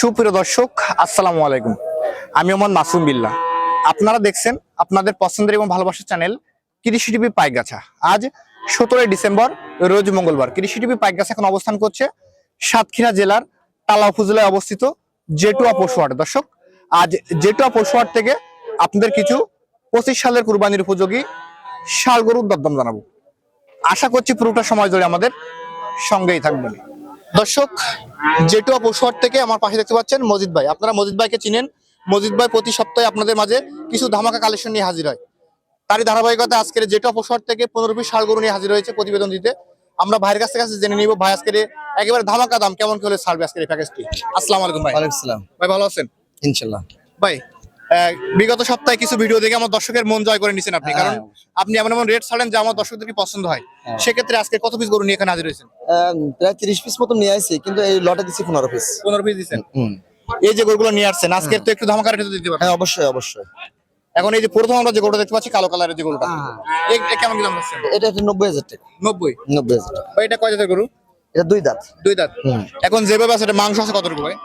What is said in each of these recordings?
সুপ্রিয় দর্শক, আসসালামু আলাইকুম। আমি মোহাম্মদ মাসুম বিল্লাহ। আপনারা দেখছেন আপনাদের পছন্দের এবং ভালোবাসার চ্যানেল কৃষি টিভি পাইগাছা আজ সতেরোই ডিসেম্বর, রোজ মঙ্গলবার। কৃষি টিভি পাইগাছা এখন অবস্থান করছে সাতক্ষীরা জেলার টালা উপজেলায় অবস্থিত জেটুয়া পশুহাট দর্শক, আজ জেটুয়া পশুহাট থেকে আপনাদের কিছু পঁচিশ সালের কুরবানির উপযোগী শাল গরুর দরদাম জানাব। আশা করছি পুরোটা সময় ধরে আমাদের সঙ্গেই থাকবেন। দর্শক জেটুয়া পশুহাট থেকে আমার পাশে দেখতে পাচ্ছেন মজিদ ভাই। আপনারা মজিদ ভাইকে চিনেন। মজিদ ভাই প্রতি সপ্তাহে আপনাদের মাঝে কিছু ধামাকা কালেকশন নিয়ে হাজির হয়। তারই ধারাবাহিকতা আজকের জেটুয়া পশুহাট থেকে পনেরো পিস গরু নিয়ে হাজির হয়েছে প্রতিবেদন দিতে। আমরা ভাইয়ের কাছ থেকে কাছে জেনে নিব ভাই আজকের একেবারে ধামাকা দাম কেমন কি হলে ছাড়বে আজকের এই প্যাকেজটি আসসালামু আলাইকুম ভাই। ওয়ালাইকুম সালাম। ভাই ভালো আছেন? ইনশাল্লাহ। ভাই বিগত সপ্তাহে কিছু ভিডিও দেখে আমার দর্শকের মন জয় করে নিছেন আপনি। কারণ হ্যাঁ, আপনি এমন এমন রেট ছাড়েন যে আমার দর্শকদের কি পছন্দ হয়? হ্যাঁ। সেক্ষেত্রে আজকে কত পিস গরু নিয়ে এখানে হাজির হয়েছেন? প্রায় তিরিশ পিস মতো নিয়ে আসছি কিন্তু এই লটে দিচ্ছি পনেরো পিস পনেরো পিস দিচ্ছেন এই যে গরুগুলো নিয়ে আসছেন আজকের তো একটু ধামাকা রেটে দিতে পারেন হ্যাঁ অবশ্যই অবশ্যই। এখন এই যে প্রথম আমরা যে গরুটা দেখতে পাচ্ছি কালো কালারের যে গরুটা। হ্যাঁ। কেমন কি দাম যাচ্ছে? এটা একটা নব্বই হাজার টাকা। নব্বই? নব্বই হাজার টাকা। এটা কয় জাতের গরু? এটা দুই দাঁত। দুই দাঁত। এখন যেভাবে আছে এটা মাংস আছে কতটুকু ভাই?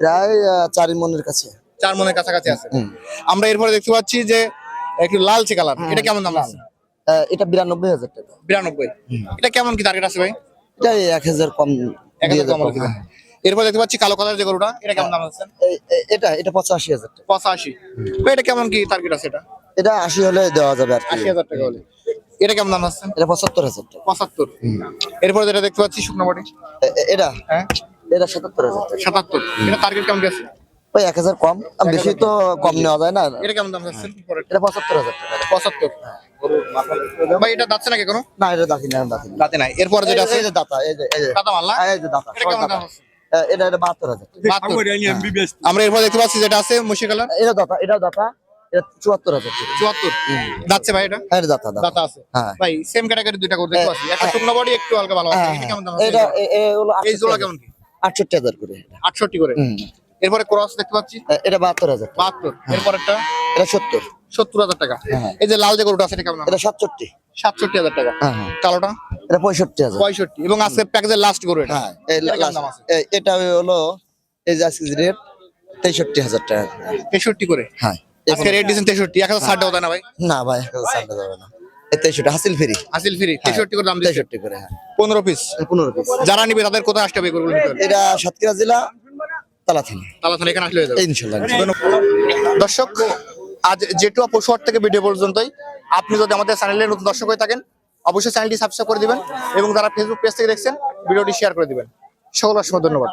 প্রায় চারি মনের কাছে। চার মনের কাছাকাছি আছে। আমরা এরপরে দেখতে পাচ্ছি যে একটু লালচে কালার এটা কেমন দাম আছে? এটা বিরানব্বই হাজার টাকা। বিরানব্বই। এটা কেমন কি টার্গেট আছে ভাই? এটা এক হাজার কম এক হাজার কম। হ্যাঁ। এরপর দেখতে পাচ্ছি কালো কালার যে গরুটা এটা কেমন দাম আছে? এটা এটা পঁচাশি হাজার টাকা। পঁচাশি। এটা কেমন কি টার্গেট আছে এটা? এটা আশি হলে দেওয়া যাবে আর আশি হাজার টাকা হলে। এটা কেমন দাম আছে? এটা পঁচাত্তর হাজার টাকা। পঁচাত্তর। এরপরে যেটা দেখতে পাচ্ছি শুকনো বাড়ি। এটা? হ্যাঁ। এটা সাতাত্তর হাজার টাকা। সাতাত্তর। এটা টার্গেট কেমন আছে? ওই এক হাজার কম। বেশি তো কম নেওয়া যায় না। এটা কেমন দাম আছে এটা পঁচাত্তর হাজার টাকা। পঁচাত্তর। ভাই এটা যাচ্ছে নাকি কোনো না এটা দাঁতি না দাঁতি দাঁতে নাই। এরপরে যেটা আছে? এই যে দাতা এই যে এই যে। কাঁচা মাল না? এই যে দাতা এটা কেমন দাম এটা এটা বাহাত্তর হাজার আমরা এরপর দেখতে পাচ্ছি যেটা আছে মুশি এটা দাতা এটা দাতা চুয়াত্তর হাজার চুয়াত্তর। যাচ্ছে ভাই এটা? হ্যাঁ, দাতা আছে। হ্যাঁ। ভাই সেম ক্যাটাগরি দুইটা করে দেখতে পাচ্ছি। একটা শুকনো বডি একটু হালকা ভালো আছে। হ্যাঁ, এটা কেমন দাম এটা এই জোড়া কেমন কি? আটষট্টি হাজার করে। আটষট্টি করে। এরপরে ক্রস দেখতে পাচ্ছি? এটা বাহাত্তর হাজার বাহাত্তর। এরপর একটা এটা সত্তর। সত্তর হাজার টাকা। হ্যাঁ। এই যে লাল যে গরুটা আছে এটা কেমন? এটা সাতষট্টি। সাতষট্টি হাজার টাকা। হ্যাঁ হ্যাঁ। কালোটা? এটা পঁয়ষট্টি হাজার। পঁয়ষট্টি। এবং আজকে প্যাকেজের লাস্ট গরু এটা। হ্যাঁ এটা হলো এই যে আজকে রেট তেষট্টি হাজার টাকা। তেষট্টি করে? হ্যাঁ। আজকে রেট দিয়েছেন তেষট্টি। এক হাজার ষাট টাকা না ভাই? না ভাই এক হাজার ষাট যাবে না। তেষট্টি হাসিল ফ্রি। হাসিল ফ্রি। তেষট্টি করে দাম তেষট্টি করে হ্যাঁ। পনেরো পিস পনেরো পিস যারা নিবে তাদের কোথায় আসতে হবে? এটা সাতক্ষীরা জেলা এখানে আসলে হয়ে যাবে। ইনশাল্লাহ দর্শক আজ জেটুয়া পশুহাট থেকে ভিডিও পর্যন্তই। আপনি যদি আমাদের চ্যানেলে নতুন দর্শক হয়ে থাকেন অবশ্যই চ্যানেলটি সাবস্ক্রাইব করে দিবেন এবং যারা ফেসবুক পেজ থেকে দেখছেন ভিডিওটি শেয়ার করে দিবেন। সকল অসংখ্য ধন্যবাদ।